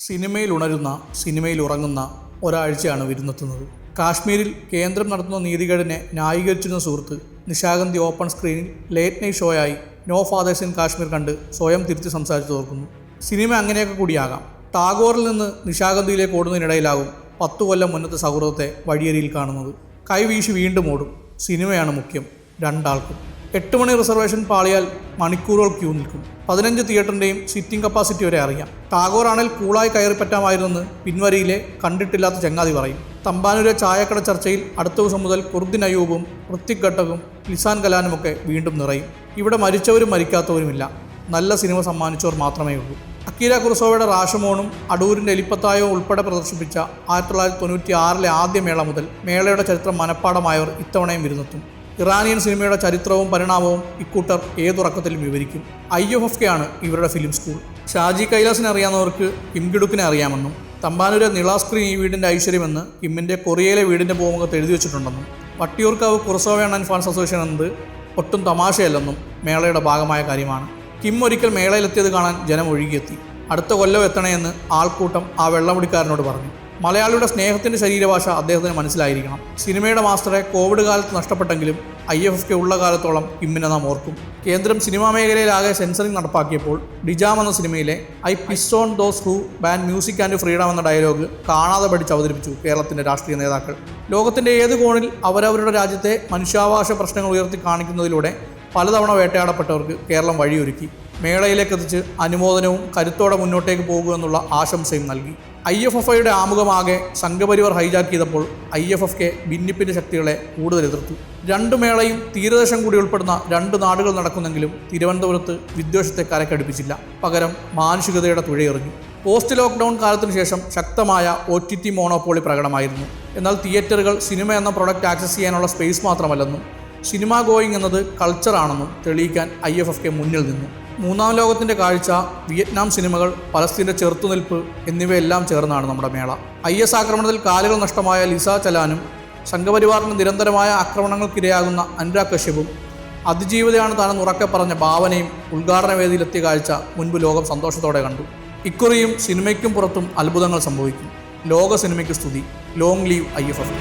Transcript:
സിനിമയിൽ ഉണരുന്ന സിനിമയിൽ ഉറങ്ങുന്ന ഒരാഴ്ചയാണ് വിരുന്നെത്തുന്നത്. കാശ്മീരിൽ കേന്ദ്രം നടത്തുന്ന നീതികേടിനെ ന്യായീകരിച്ചിരുന്ന സുഹൃത്ത് നിശാഗന്ധി ഓപ്പൺ സ്ക്രീനിൽ ലേറ്റ് നൈറ്റ് ഷോയായി നോ ഫാദേഴ്സ് ഇൻ കാശ്മീർ കണ്ട് സ്വയം തിരിച്ച് സംസാരിച്ചു തോർക്കുന്നു സിനിമ അങ്ങനെയൊക്കെ കൂടിയാകാം. ടാഗോറിൽ നിന്ന് നിശാഗന്ധിയിലേക്ക് ഓടുന്നതിനിടയിലാകും പത്തു കൊല്ലം മുന്നത്തെ സൗഹൃദത്തെ വഴിയരിയിൽ കാണുന്നത്. കൈവീശി വീണ്ടും ഓടും. സിനിമയാണ് മുഖ്യം. രണ്ടാൾക്കും. എട്ട് മണി റിസർവേഷൻ പാളിയാൽ മണിക്കൂറുകൾ ക്യൂ നിൽക്കും. പതിനഞ്ച് തിയേറ്ററിന്റെയും സിറ്റിംഗ് കപ്പാസിറ്റി വരെ അറിയാം. ടാഗോർ കൂളായി കയറി പറ്റാമായിരുന്നെന്ന് പിൻവരിയിലെ കണ്ടിട്ടില്ലാത്ത ചങ്ങാതി പറയും. തമ്പാനൂരെ ചായക്കട ചർച്ചയിൽ അടുത്ത ദിവസം മുതൽ കുർദിൻ അയൂബും ഋത്തിക് ഘട്ടകും ലിസാൻ കലാനുമൊക്കെ വീണ്ടും നിറയും. ഇവിടെ മരിച്ചവരും മരിക്കാത്തവരുമില്ല. നല്ല സിനിമ സമ്മാനിച്ചവർ മാത്രമേ ഉള്ളൂ. അക്കീര കുറുസോവയുടെ റാഷമോണും അടൂരിന്റെ എലിപ്പത്തായവും ഉൾപ്പെടെ പ്രദർശിപ്പിച്ച ആയിരത്തി തൊള്ളായിരത്തി തൊണ്ണൂറ്റി ആറിലെ ആദ്യ മേള മുതൽ മേളയുടെ ചരിത്രം മനഃപ്പാടമായവർ ഇത്തവണയും വിരുന്നെത്തും. ഇറാനിയൻ സിനിമയുടെ ചരിത്രവും പരിണാമവും ഇക്കൂട്ടർ ഏതുറക്കത്തിലും വിവരിക്കും. ഐ എഫ് എഫ് കെ ആണ് ഇവരുടെ ഫിലിം സ്കൂൾ. ഷാജി കൈലാസിനെ അറിയാവുന്നവർക്ക് കിംകിടുക്കിനെ അറിയാമെന്നും തമ്പാനൂരെ നിളാസ്ക്രീൻ ഈ വീടിന്റെ ഐശ്വര്യമെന്ന് കിമ്മിന്റെ കൊറിയയിലെ വീടിന്റെ പൂമുഖത്ത് എഴുതി വെച്ചിട്ടുണ്ടെന്നും Vattiyoorkavu Kurosawa and fans association എന്നത് ഒട്ടും തമാശയല്ലെന്നും മേളയുടെ ഭാഗമായ കാര്യമാണ്. കിം ഒരിക്കൽ മേളയിലെത്തിയത് കാണാൻ ജനം ഒഴുകിയെത്തി അടുത്ത കൊല്ലം എത്തണമെന്ന് ആൾക്കൂട്ടം ആ വെള്ളമുടിക്കാരനോട് പറഞ്ഞു. മലയാളിയുടെ സ്നേഹത്തിന്റെ ശരീരഭാഷ അദ്ദേഹത്തിന് മനസ്സിലായിരിക്കണം. സിനിമയുടെ മാസ്റ്ററെ കോവിഡ് കാലത്ത് നഷ്ടപ്പെട്ടെങ്കിലും ഐ എഫ് എഫ് കെ ഉള്ള കാലത്തോളം ഇമ്മിനെ നാം ഓർക്കും. കേന്ദ്രം സിനിമാ മേഖലയിലാകെ സെൻസറിംഗ് നടപ്പാക്കിയപ്പോൾ ഡിജാം എന്ന സിനിമയിലെ I piss on those who ban music and freedom എന്ന ഡയലോഗ് കാണാതെ പഠിച്ച് അവതരിപ്പിച്ചു കേരളത്തിന്റെ രാഷ്ട്രീയ നേതാക്കൾ. ലോകത്തിന്റെ ഏത് കോണിൽ അവരവരുടെ രാജ്യത്തെ മനുഷ്യാവകാശ പ്രശ്നങ്ങൾ ഉയർത്തി കാണിക്കുന്നതിലൂടെ പലതവണ വേട്ടയാടപ്പെട്ടവർക്ക് കേരളം വഴിയൊരുക്കി. മേളയിലേക്ക് എത്തിച്ച് അനുമോദനവും കരുത്തോടെ മുന്നോട്ടേക്ക് പോകുമെന്നുള്ള ആശംസയും നൽകി. ഐ എഫ് എഫ് ഐയുടെ ആമുഖമാകെ സംഘപരിവാർ ഹൈജാക്ക് ചെയ്തപ്പോൾ ഐ എഫ് എഫ് കെ ഭിന്നിപ്പിന്റെ ശക്തികളെ കൂടുതൽ എതിർത്തു. രണ്ട് മേളയും തീരദേശം കൂടി ഉൾപ്പെടുന്ന രണ്ട് നാടുകൾ നടക്കുന്നെങ്കിലും തിരുവനന്തപുരത്ത് വിദ്വേഷത്തെ കരക്കടുപ്പിച്ചില്ല. പകരം മാനുഷികതയുടെ തുഴയെറിഞ്ഞു. പോസ്റ്റ് ലോക്ക്ഡൗൺ കാലത്തിനു ശേഷം ശക്തമായ ഒ ടി ടി മോണോപോളി പ്രകടമായിരുന്നു. എന്നാൽ തിയേറ്ററുകൾ സിനിമ എന്ന പ്രൊഡക്റ്റ് ആക്സസ് ചെയ്യാനുള്ള സ്പേസ് മാത്രമല്ലെന്നും സിനിമ ഗോയിങ് എന്നത് കൾച്ചറാണെന്നും തെളിയിക്കാൻ ഐ എഫ് എഫ് കെ മുന്നിൽ നിന്നു. മൂന്നാം ലോകത്തിന്റെ കാഴ്ച വിയറ്റ്നാം സിനിമകൾ പലസ്തീന്റെ ചെറുത്തുനിൽപ്പ് എന്നിവയെല്ലാം ചേർന്നാണ് നമ്മുടെ മേള. ഐ എസ് ആക്രമണത്തിൽ കാലുകൾ നഷ്ടമായ ലിസ ചലാനും സംഘപരിവാറിന് നിരന്തരമായ ആക്രമണങ്ങൾക്കിരയാകുന്ന അനുരാഗ് കശ്യപും അതിജീവിതയാണ് താനെന്ന് ഉറക്കെ പറഞ്ഞ ഭാവനയും ഉദ്ഘാടന വേദിയിലെത്തിയ കാഴ്ച മുൻപ് ലോകം സന്തോഷത്തോടെ കണ്ടു. ഇക്കുറിയും സിനിമയ്ക്കും പുറത്തും അത്ഭുതങ്ങൾ സംഭവിക്കും. ലോക സിനിമയ്ക്ക് സ്തുതി. Long live I F F